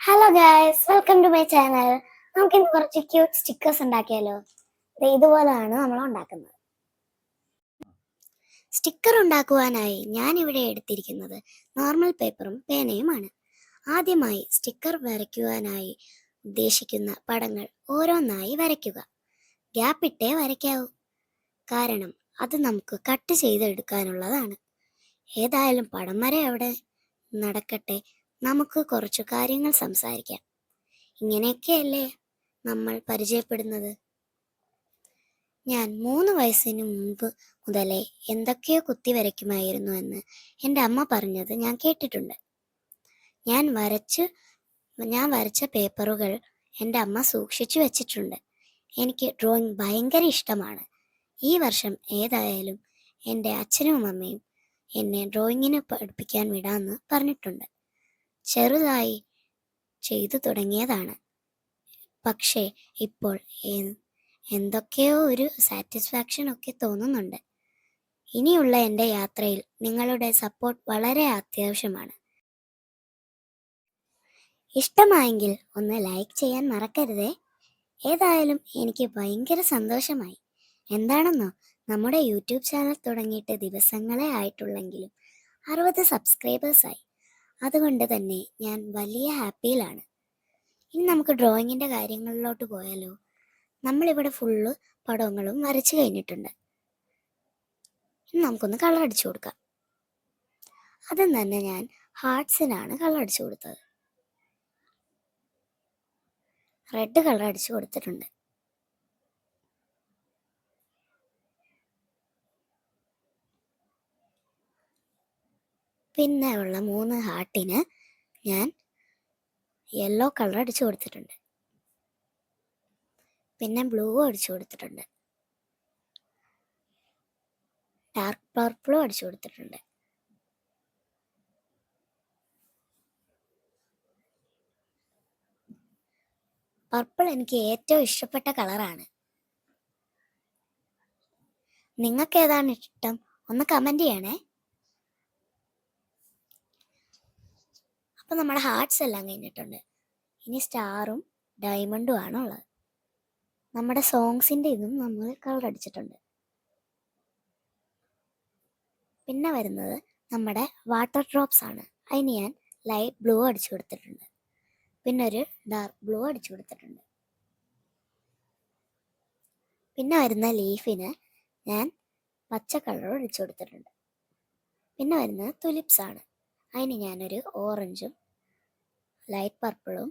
Hello guys welcome to my channel നമുക്ക് ഇന്ന് കുറച്ച് ക്യൂട്ട് സ്റ്റിക്കേഴ്സ് ഉണ്ടാക്കിയാലോ? ഇതുപോലെയാണ് നമ്മൾ ഉണ്ടാക്കുന്നത്. സ്റ്റിക്കർ ഉണ്ടാക്കുവാനായി ഞാൻ ഇവിടെ എടുത്തിരിക്കുന്നത് നോർമൽ പേപ്പറും പേനയുമാണ് ആദ്യമായി സ്റ്റിക്കർ വരയ്ക്കുവാനായി ഉദ്ദേശിക്കുന്ന പടങ്ങൾ ഓരോന്നായി വരയ്ക്കുക. ഗ്യാപ്പ് ഇട്ടേ വരയ്ക്കാവൂ. കാരണം അത് നമുക്ക് കട്ട് ചെയ്തെടുക്കാനുള്ളതാണ്. ഏതായാലും പടം വരെ അവിടെ നടക്കട്ടെ. നമുക്ക് കുറച്ചു കാര്യങ്ങൾ സംസാരിക്കാം. ഇങ്ങനെയൊക്കെയല്ലേ നമ്മൾ പരിചയപ്പെടുന്നത്? ഞാൻ മൂന്ന് വയസ്സിന് മുമ്പ് മുതലേ എന്തൊക്കെയോ കുത്തി വരയ്ക്കുമായിരുന്നു എന്ന് എന്റെ അമ്മ പറഞ്ഞത് ഞാൻ കേട്ടിട്ടുണ്ട്. ഞാൻ വരച്ച് ഞാൻ വരച്ച പേപ്പറുകൾ എന്റെ അമ്മ സൂക്ഷിച്ചു വെച്ചിട്ടുണ്ട്. എനിക്ക് ഡ്രോയിങ് ഭയങ്കര ഇഷ്ടമാണ്. ഈ വർഷം ഏതായാലും എന്റെ അച്ഛനും അമ്മയും എന്നെ ഡ്രോയിങ്ങിന് പഠിപ്പിക്കാൻ വിടാമെന്ന് പറഞ്ഞിട്ടുണ്ട്. ചെറുതായി ചെയ്തു തുടങ്ങിയതാണ്. പക്ഷേ ഇപ്പോൾ എന്തൊക്കെയോ ഒരു സാറ്റിസ്ഫാക്ഷൻ ഒക്കെ തോന്നുന്നുണ്ട്. ഇനിയുള്ള എന്റെ യാത്രയിൽ നിങ്ങളുടെ സപ്പോർട്ട് വളരെ അത്യാവശ്യമാണ്. ഇഷ്ടമായെങ്കിൽ ഒന്ന് ലൈക്ക് ചെയ്യാൻ മറക്കരുതേ. ഏതായാലും എനിക്ക് ഭയങ്കര സന്തോഷമായി. എന്താണെന്നോ നമ്മുടെ യൂട്യൂബ് ചാനൽ തുടങ്ങിയിട്ട് ദിവസങ്ങളെ ആയിട്ടുള്ളെങ്കിലും അറുപത് സബ്സ്ക്രൈബേഴ്സായി. അതുകൊണ്ട് തന്നെ ഞാൻ വലിയ ഹാപ്പിയിലാണ്. ഇനി നമുക്ക് ഡ്രോയിങ്ങിന്റെ കാര്യങ്ങളിലോട്ട് പോയാലോ? നമ്മളിവിടെ ഫുള്ള് പടങ്ങളും വരച്ചു കഴിഞ്ഞിട്ടുണ്ട്. ഇനി നമുക്കൊന്ന് കളർ അടിച്ചു കൊടുക്കാം. അതും തന്നെ ഞാൻ ഹാർട്സിനാണ് കളർ അടിച്ചു കൊടുത്തത്. റെഡ് കളർ അടിച്ചു കൊടുത്തിട്ടുണ്ട്. പിന്നെ ഉള്ള മൂന്ന് ഹാർട്ടിന് ഞാൻ യെല്ലോ കളർ അടിച്ചു കൊടുത്തിട്ടുണ്ട്. പിന്നെ ബ്ലൂ അടിച്ചു കൊടുത്തിട്ടുണ്ട്. ഡാർക്ക് പർപ്പിളും അടിച്ചു കൊടുത്തിട്ടുണ്ട്. പർപ്പിൾ എനിക്ക് ഏറ്റവും ഇഷ്ടപ്പെട്ട കളറാണ്. നിങ്ങൾക്ക് ഏതാണ് ഇഷ്ടം? ഒന്ന് കമന്റ് ചെയ്യണേ. അപ്പൊ നമ്മുടെ ഹാർട്ട്സ് എല്ലാം കഴിഞ്ഞിട്ടുണ്ട്. ഇനി സ്റ്റാറും ഡയമണ്ടും ആണ് ഉള്ളത്. നമ്മുടെ സോങ്സിന്റെ ഇതും നമ്മൾ കളർ അടിച്ചിട്ടുണ്ട്. പിന്നെ വരുന്നത് നമ്മുടെ വാട്ടർ ഡ്രോപ്സ് ആണ്. അതിന് ഞാൻ ലൈറ്റ് ബ്ലൂ അടിച്ചു കൊടുത്തിട്ടുണ്ട്. പിന്നെ ഒരു ഡാർക്ക് ബ്ലൂ അടിച്ചു കൊടുത്തിട്ടുണ്ട്. പിന്നെ വരുന്ന ലീഫിന് ഞാൻ പച്ച കളർ അടിച്ചു കൊടുത്തിട്ടുണ്ട്. പിന്നെ വരുന്നത് തുലിപ്സ് ആണ്. അതിന് ഞാനൊരു ഓറഞ്ചും ലൈറ്റ് പർപ്പിളും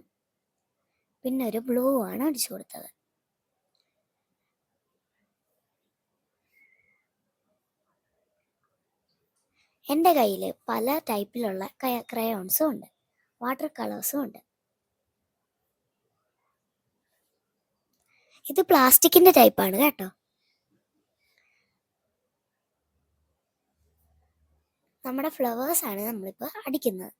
പിന്നെ ഒരു ബ്ലൂ ആണ് അടിച്ചു കൊടുത്തത്. എന്റെ കയ്യിൽ പല ടൈപ്പിലുള്ള ക്രയോൺസും ഉണ്ട്. വാട്ടർ കളേഴ്സും ഉണ്ട്. ഇത് പ്ലാസ്റ്റിക്കിന്റെ ടൈപ്പാണ് കേട്ടോ. നമ്മുടെ ഫ്ലവേഴ്സ് ആണ് നമ്മളിപ്പോൾ അടിക്കുന്നത്.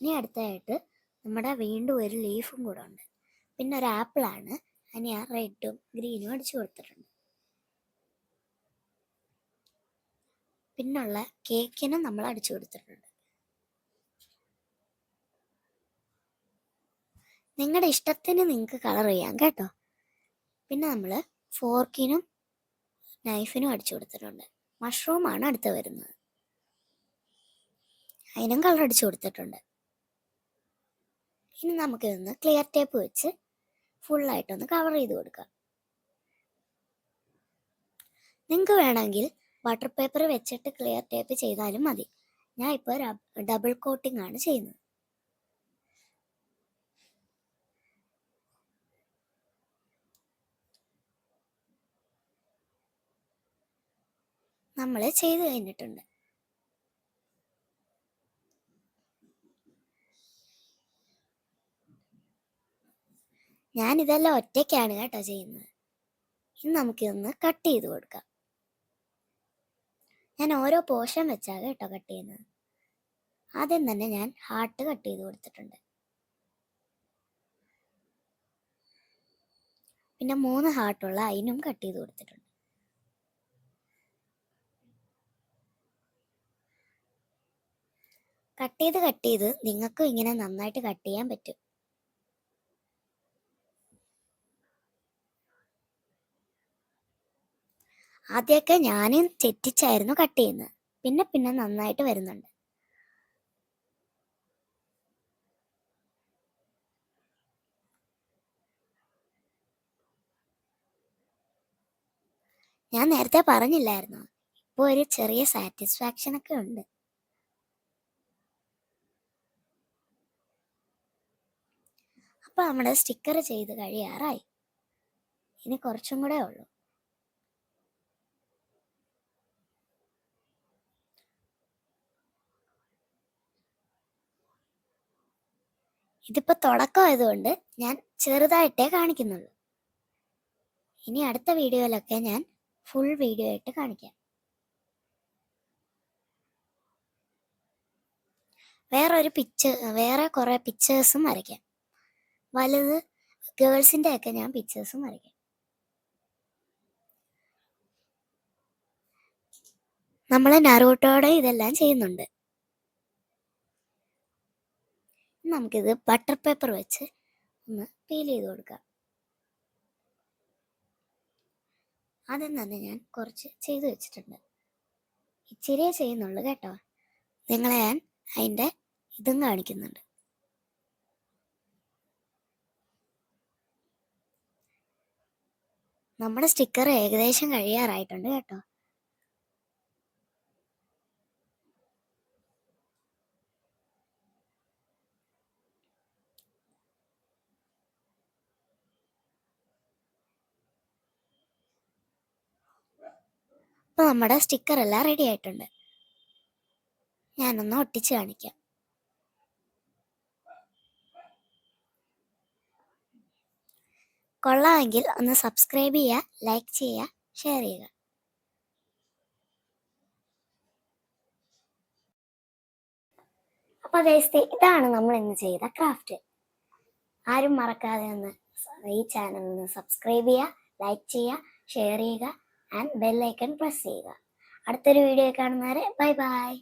ഇനി അടുത്തതായിട്ട് നമ്മുടെ വീണ്ടും ഒരു ലീഫും കൂടെ ഉണ്ട്. പിന്നെ ഒരു ആപ്പിളാണ് അതിന് ഞാൻ റെഡും ഗ്രീനും അടിച്ചു കൊടുത്തിട്ടുണ്ട്. പിന്നുള്ള കേക്കിനും നമ്മൾ അടിച്ചു കൊടുത്തിട്ടുണ്ട്. നിങ്ങളുടെ ഇഷ്ടത്തിന് നിങ്ങൾക്ക് കളർ ചെയ്യാം കേട്ടോ. പിന്നെ നമ്മൾ ഫോർക്കിനും നൈഫിനും അടിച്ചു കൊടുത്തിട്ടുണ്ട്. മഷ്റൂമാണ് അടുത്ത് വരുന്നത്. അതിനും കളർ അടിച്ചു കൊടുത്തിട്ടുണ്ട്. ഇനി നമുക്ക് ഇതൊന്ന് ക്ലിയർ ടേപ്പ് വെച്ച് ഫുള്ളായിട്ടൊന്ന് കവർ ചെയ്ത് കൊടുക്കാം. നിങ്ങൾക്ക് വേണമെങ്കിൽ വാട്ടർ പേപ്പർ വെച്ചിട്ട് ക്ലിയർ ടേപ്പ് ചെയ്താലും മതി. ഞാൻ ഇപ്പോൾ ഡബിൾ കോട്ടിംഗ് ആണ് ചെയ്യുന്നത്. നമ്മൾ ചെയ്ത് കഴിഞ്ഞിട്ടുണ്ട്. ഞാൻ ഇതെല്ലാം ഒറ്റയ്ക്കാണ് കേട്ടോ ചെയ്യുന്നത്. ഇനി നമുക്കിതൊന്ന് കട്ട് ചെയ്ത് കൊടുക്കാം. ഞാൻ ഓരോ പോഷൻ വെച്ചാണ് കേട്ടോ കട്ട് ചെയ്യുന്നത്. ആദ്യം തന്നെ ഞാൻ ഹാർട്ട് കട്ട് ചെയ്ത് കൊടുത്തിട്ടുണ്ട്. പിന്നെ മൂന്ന് ഹാർട്ടുള്ള അതിനും കട്ട് ചെയ്ത് കൊടുത്തിട്ടുണ്ട്. കട്ട് ചെയ്ത് കട്ട് ചെയ്ത് നിങ്ങൾക്കും ഇങ്ങനെ നന്നായിട്ട് കട്ട് ചെയ്യാൻ പറ്റും. ആദ്യമൊക്കെ ഞാൻ തെറ്റിച്ചായിരുന്നു കട്ട് ചെയ്യുന്നത് പിന്നെ പിന്നെ നന്നായിട്ട് വരുന്നുണ്ട്. ഞാൻ നേരത്തെ പറഞ്ഞില്ലായിരുന്നു? ഇപ്പോൾ ഒരു ചെറിയ സാറ്റിസ്ഫാക്ഷൻ ഒക്കെ ഉണ്ട്. അപ്പൊ നമ്മുടെ സ്റ്റിക്കർ ചെയ്ത് കഴിയാറായി. ഇനി കുറച്ചും കൂടെ ഉള്ളൂ. ഇതിപ്പോ തുടക്കമായതുകൊണ്ട് ഞാൻ ചെറുതായിട്ടേ കാണിക്കുന്നുള്ളൂ. ഇനി അടുത്ത വീഡിയോയിലൊക്കെ ഞാൻ ഫുൾ വീഡിയോ ആയിട്ട് കാണിക്കാം. വേറെ ഒരു പിക്ചർ വേറെ കുറെ പിക്ചേഴ്സും വരയ്ക്കാം. വലുത് ഗേൾസിന്റെ ഒക്കെ ഞാൻ പിക്ചേഴ്സും വരയ്ക്കാം. നമ്മൾ നറൂട്ടോടെ ഇതെല്ലാം ചെയ്യുന്നുണ്ട്. നമുക്കിത് ബട്ടർ പേപ്പർ വെച്ച് ഒന്ന് പീൽ ചെയ്ത് കൊടുക്കാം. ആദ്യം തന്നെ ഞാൻ കുറച്ച് ചെയ്തു വെച്ചിട്ടുണ്ട്. ഇച്ചിരിയേ ചെയ്യുന്നുള്ളൂ കേട്ടോ. നിങ്ങളെ ഞാൻ അതിന്റെ ഇതും കാണിക്കുന്നുണ്ട്. നമ്മുടെ സ്റ്റിക്കർ ഏകദേശം കഴിയാറായിട്ടുണ്ട് കേട്ടോ. അപ്പൊ നമ്മുടെ സ്റ്റിക്കർ എല്ലാം റെഡി ആയിട്ടുണ്ട്. ഞാനൊന്ന് ഒട്ടിച്ച് കാണിക്കാം. കൊള്ളാമെങ്കിൽ ഒന്ന് സബ്സ്ക്രൈബ് ചെയ്യുക ലൈക്ക് ചെയ്യുക ഷെയർ ചെയ്യുക അപ്പൊ ഗൈസ് ഇതാണ് നമ്മൾ ഇന്ന് ചെയ്ത ക്രാഫ്റ്റ് ആരും മറക്കാതെ ഒന്ന് ഈ ചാനൽ ഒന്ന് സബ്സ്ക്രൈബ് ചെയ്യുക ലൈക്ക് ചെയ്യുക ഷെയർ ചെയ്യുക ആൻഡ് ബെല്ലൈക്കൺ പ്രസ് ചെയ്യുക. അടുത്തൊരു വീഡിയോ കാണുന്നവരെ ബൈ ബൈ